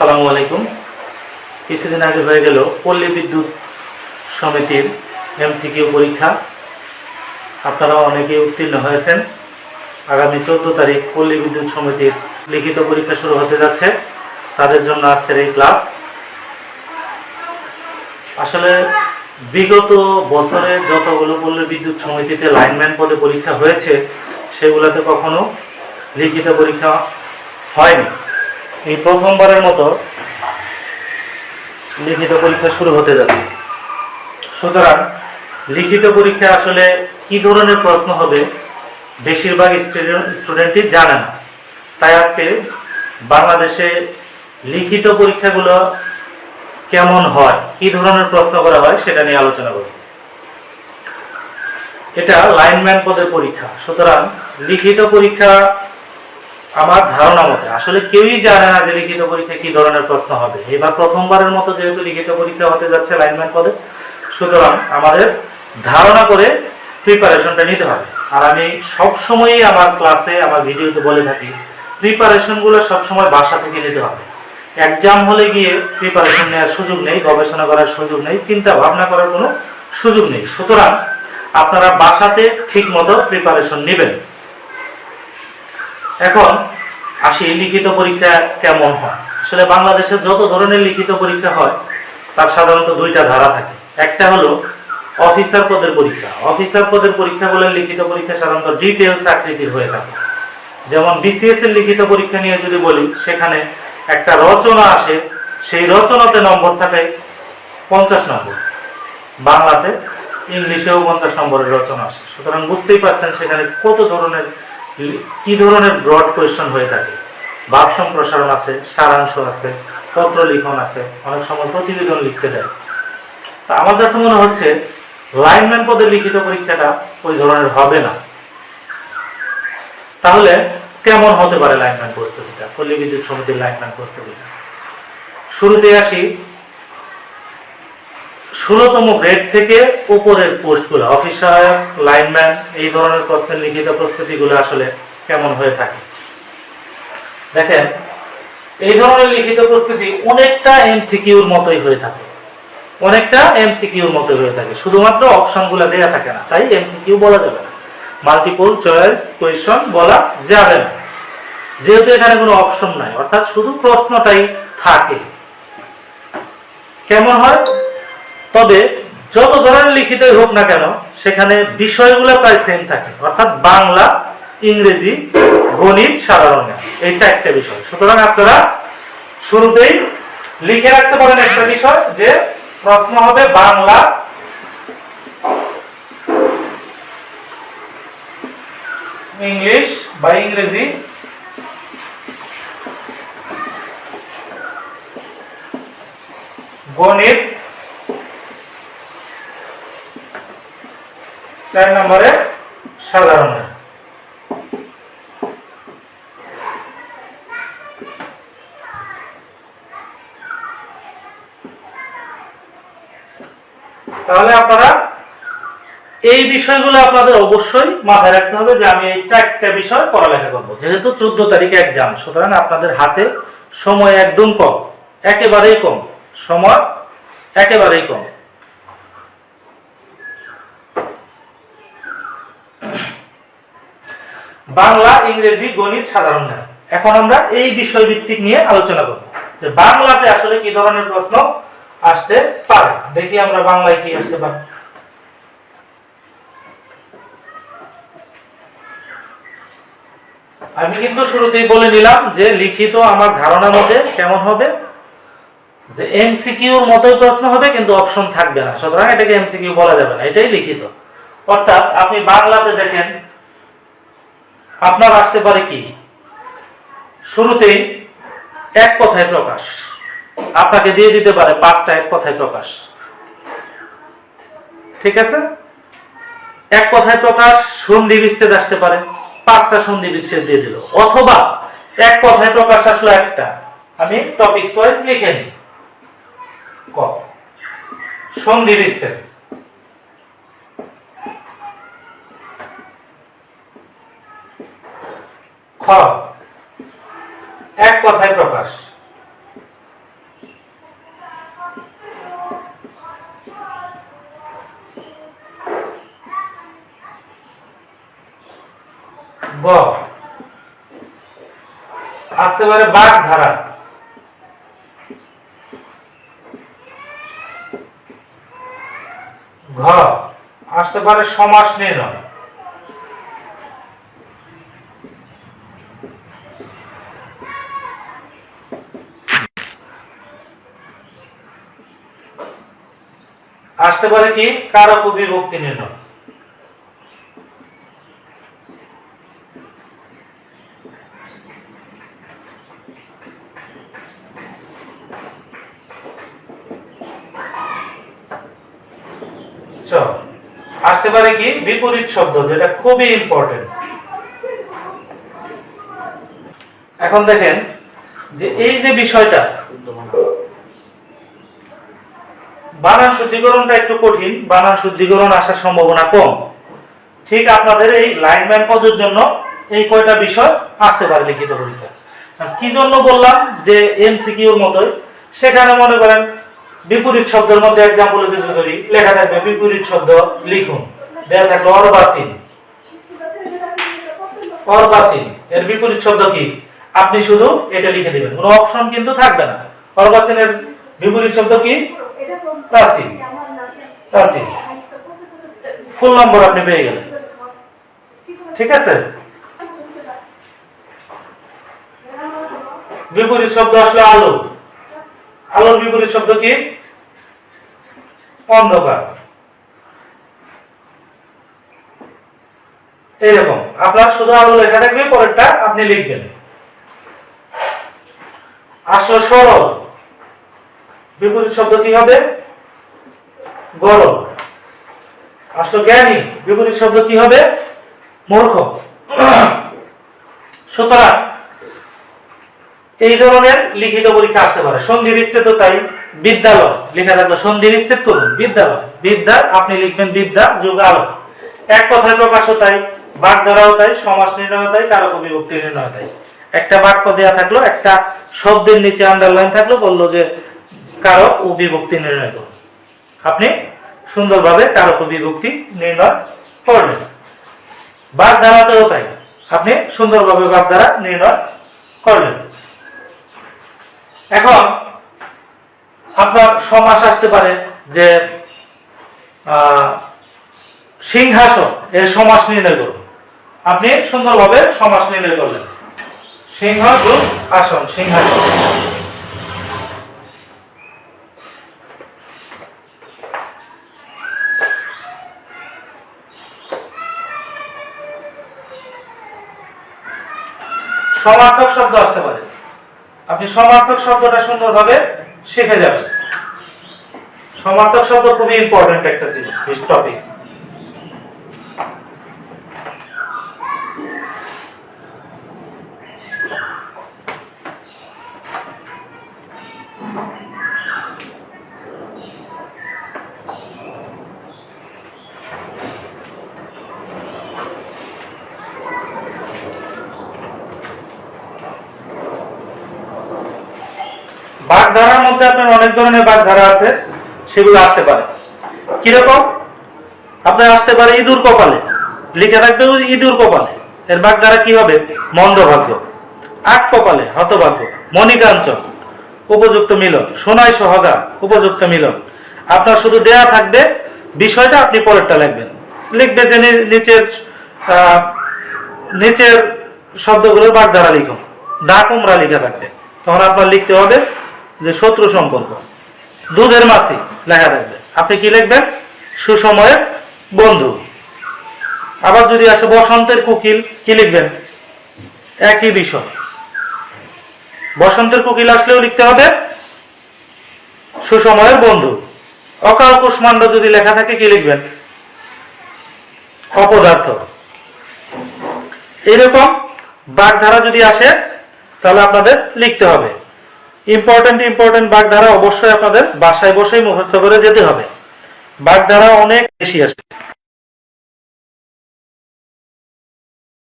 আসসালামু আলাইকুম। কিছুদিন আগে হয়ে গেল পল্লী বিদ্যুৎ সমিতির এমসিকিউ পরীক্ষা। আপনারা অনেকে উত্তীর্ণ হয়েছেন। আগামী চোদ্দ তারিখ পল্লী বিদ্যুৎ সমিতির লিখিত পরীক্ষা শুরু হতে যাচ্ছে। তাদের জন্য আজকের এই ক্লাস। আসলে বিগত বছরে যতগুলো পল্লী বিদ্যুৎ সমিতিতে লাইনম্যান পদে পরীক্ষা হয়েছে, সেগুলোতে কখনো লিখিত পরীক্ষা হয়নি। এই প্রথমবারের মতো লিখিত পরীক্ষা শুরু হতে যাচ্ছে। সুতরাং লিখিত পরীক্ষা আসলে কি ধরনের প্রশ্ন হবে বেশিরভাগ স্টুডেন্টই জানে না। তাই আজকে বাংলাদেশে লিখিত পরীক্ষাগুলো কেমন হয়, কি ধরনের প্রশ্ন করা হয় সেটা নিয়ে আলোচনা করব। এটা লাইনম্যান পদের পরীক্ষা। সুতরাং লিখিত পরীক্ষা আমার ধারণা মতে, আসলে কেউই জানে না যে লিখিত পরীক্ষা কি ধরনের প্রশ্ন হবে। এবার প্রথমবারের মতো যেহেতু লিখিত পরীক্ষা হতে যাচ্ছে লাইনম্যান পদে, সুতরাং আমাদের ধারণা করে প্রিপারেশনটা নিতে হবে। আর আমি সব সময়ই আমার ক্লাসে, আমার ভিডিওতে বলে থাকি, প্রিপারেশনগুলো সবসময় বাসা থেকে নিতে হবে। এক্সাম হলে গিয়ে প্রিপারেশন নেওয়ার সুযোগ নেই, গবেষণা করার সুযোগ নেই, চিন্তা ভাবনা করার কোনো সুযোগ নেই। সুতরাং আপনারা বাসাতে ঠিক মতো প্রিপারেশন নেবেন। এখন আসি লিখিত পরীক্ষা কেমন হয়? আসলে বাংলাদেশে যত ধরনের লিখিত পরীক্ষা হয়, তার সাধারণত দুইটা ধারা থাকে। একটা হলো অফিসার পদের পরীক্ষা। অফিসার পদের পরীক্ষা বলে লিখিত পরীক্ষা সাধারণত ডিটেলস আকৃতির হয়ে থাকে। যেমন বিসিএস এর লিখিত পরীক্ষা নিয়ে যদি বলি, সেখানে একটা রচনা আসে, সেই রচনাতে নম্বর থাকে পঞ্চাশ নম্বর। বাংলাতে ইংলিশেও পঞ্চাশ নম্বরের রচনা আসে। সুতরাং বুঝতেই পারছেন সেখানে কত ধরনের কি ধরনের ব্রড কোয়েশন হয়ে থাকে? ভাব সম্প্রসারণ আছে, সারাংশ আছে, পত্র লিখন আছে, অনেক সময় প্রতিবেদন লিখতে দেয়। তা আমার কাছে মনে হচ্ছে লাইনম্যান পদে লিখিত পরীক্ষাটা ওই ধরনের হবে না। তাহলে কেমন হতে পারে লাইনম্যান প্রস্তুতিটা? পল্লী বিদ্যুৎ সমিতির লাইনম্যান প্রস্তুতিটা? শুরুতে আসি ষোলোতম গ্রেড থেকে উপরের পোস্টগুলো অফিসার লাইনম্যান এই ধরনের প্রশ্নের লিখিত প্রস্তুতিগুলো আসলে কেমন হয়ে থাকে? দেখেন, এই ধরনের লিখিত প্রস্তুতি অনেকটা এমসিকিউর মতোই হয়ে থাকে। অনেকটা এমসিকিউর মতো হয়ে থাকে। শুধুমাত্র অপশনগুলো দেয়া থাকে না, তাই এমসিকিউ বলা যাবে না। মাল্টিপল চয়েস কোয়েশন বলা যাবে না। যেহেতু এখানে কোনো অপশন নাই, অর্থাৎ শুধু প্রশ্নটাই থাকে। কেমন হয়? তবে যত ধরনের লিখিতই হোক না কেন, সেখানে বিষয়গুলো প্রায় সেম থাকে। অর্থাৎ বাংলা, ইংরেজি, গণিত, সাধারণ এই চারটে বিষয়। সুতরাং আপনারা শুরুতেই লিখে রাখতে পারেন একটা বিষয় যে প্রশ্ন হবে বাংলা ইংলিশ বা ইংরেজি গণিত চার নম্বরে সাধারণ। তাহলে আপনারা এই বিষয়গুলো আপনাদের অবশ্যই মাথায় রাখতে হবে যে আমি এই চারটা বিষয় পড়ালেখা করব যেহেতু চোদ্দ তারিখে এক্সাম সুতরাং আপনাদের হাতে সময় একদম কম, একেবারেই কম, সময় একেবারেই কম বাংলা, ইংরেজি, গণিত সাধারণ জ্ঞান এখন আমরা এই বিষয় ভিত্তিক নিয়ে আলোচনা করব যে বাংলাতে আসলে কি ধরনের প্রশ্ন আসতে পারে। দেখি আমরা বাংলায় কি আসতে পারে। আমি কিন্তু শুরুতেই বলে নিলাম যে লিখিত আমার ধারণা মতে কেমন হবে? যে এমসিকিউর মতোই প্রশ্ন হবে, কিন্তু অপশন থাকবে না। সুতরাং এটাকে এমসিকিউ বলা যাবে না। এটাই লিখিত। অর্থাৎ আপনি বাংলাতে দেখেন আপনার আসতে পারে কি? শুরুতেই এক কথায় প্রকাশ। আপনাকে দিয়ে দিতে পারে পাঁচটা এক কথায় প্রকাশ। ঠিক আছে? এক কথায় প্রকাশ, সন্ধি বিচ্ছেদ আসতে পারে, পাঁচটা সন্ধি বিচ্ছেদ দিয়ে দিল। অথবা এক কথায় প্রকাশ আসলো একটা। আমি টপিক ওয়াইজ লিখে নিই। ক? সন্ধি বিচ্ছেদ। খ। এক কথায় প্রকাশ। গ। আসতে পারে বাক ধারা ঘ। আসতে পারে সমাস নির্ণয়। আসতে পারে কি? কারক ও বিভক্তি নির্ণয়? আসতে পারে কি? বিপরীত শব্দ, যেটা খুবই ইম্পর্টেন্ট এখন দেখেন যে এই যে বিষয়টা বানান শুদ্ধিকরণটা একটু কঠিন, বানান শুদ্ধিকরণ আসার সম্ভাবনা কম। ঠিক আপনাদের এই লাইনম্যান পদের জন্য এই কয়টা বিষয় আসতে পারে লিখিত পরীক্ষা কি জন্য বললাম যে এমসিকিউর মতোই, সেখানে মনে করেন বিপরীত শব্দের মধ্যে এক্সাম্পল যদি ধরি, লেখা থাকবে বিপরীত শব্দ লিখুন। দেয়া থাকল অর্বাচীন। অর্বাচীন। এর বিপরীত শব্দ কি? আপনি শুধু এটা লিখে দিবেন। কোনো অপশন কিন্তু থাকবে না। অর্বাচীনের বিপরীত শব্দ কি? প্রাচীন। প্রাচীন। ফুল নম্বর আপনি পেয়ে গেলেন। ঠিক আছে? বিপরীত শব্দ আসলে আলো। আলোর বিপরীত শব্দ কি? অন্ধকার। এইরকম। আপনার শুধু আলো লেখা থাকবে পরেরটা আপনি লিখবেন। আসলে সরল। বিপরীত শব্দ কি হবে? গরম আসলে জ্ঞানী, বিপরীত শব্দ কি হবে? মূর্খ। সুতরাং, এই ধরনের লিখিত পরীক্ষা আসতে পারে। সন্ধি বিচ্ছেদ তাই, বিদ্যালয়। লেখা থাকল, সন্ধি বিচ্ছেদ করুন, বিদ্যালয়। বিদ্যা, আপনি লিখবেন বিদ্যা, যুগ আলো। এক কথায় প্রকাশ তাই, বাক ধরাও তাই, সমাস নির্ণয় তাই কারক বিভক্তি নির্ণয় তাই। একটা বাক্য দেওয়া থাকল, একটা শব্দের নিচে আন্ডারলাইন থাকল, বলল যে কারক ও বিভক্তি নির্ণয় করুন। আপনি সুন্দরভাবে কারক ও বিভক্তি নির্ণয় করলেন বাক ধারাতেও তাই। আপনি সুন্দরভাবে বাক ধারা নির্ণয় করলেন এখন আপনার সমাস আসতে পারে যে সিংহাসন, এর সমাস নির্ণয় করুন। আপনি সুন্দরভাবে সমাস নির্ণয় করলেন। সিংহ আসন, সিংহাসন। সমার্থক শব্দ আসতে পারে। আপনি সমার্থক শব্দটা সুন্দরভাবে শিখে যাবেন। সমার্থক শব্দ খুবই ইম্পর্টেন্ট একটা জিনিস টপিক বাগধারার মধ্যে আপনার অনেক ধরনের বাগধারা আছে, সেগুলো আসতে পারে। কীরকম? আপনার আসতে পারে ইঁদুর কপালে। লিখে থাকবে ইঁদুর কপালে। এর বাগধারা কি হবে? মন্দভাগ্য। আট কপালে, হতভাগ্য। মণিকাঞ্চন, উপযুক্ত মিলন। সোনাই সহগা, উপযুক্ত মিলন। আপনার শুধু দেয়া থাকবে, বিষয়টা আপনি পরেরটা লিখবেন। লিখবে যে নিচের নিচের শব্দগুলোর বাগধারা লিখুন। দা কুমড়া লিখে থাকবে। তখন আপনার লিখতে হবে যে শত্রু সম্পর্ক। দুধের মাছি, লেখা থাকবে। আপনি কি লিখবেন? সুসময়ের বন্ধু। আবার যদি আসে বসন্তের কুকিল, কি লিখবেন? একই বিষয়। বসন্তের কুকিল আসলেও লিখতে হবে, সুসময়ের বন্ধু। অকাল কুষ্মাণ্ড যদি লেখা থাকে, কি লিখবেন? অপদার্থ। এরকম বাগধারা যদি আসে, তাহলে আপনাদের লিখতে হবে। ইম্পর্টেন্ট ইম্পর্টেন্ট বাগধারা অবশ্যই আপনাদের বাসায় বসেই মুখস্থ করে যেতে হবে। বাগধারা অনেক বেশি আসে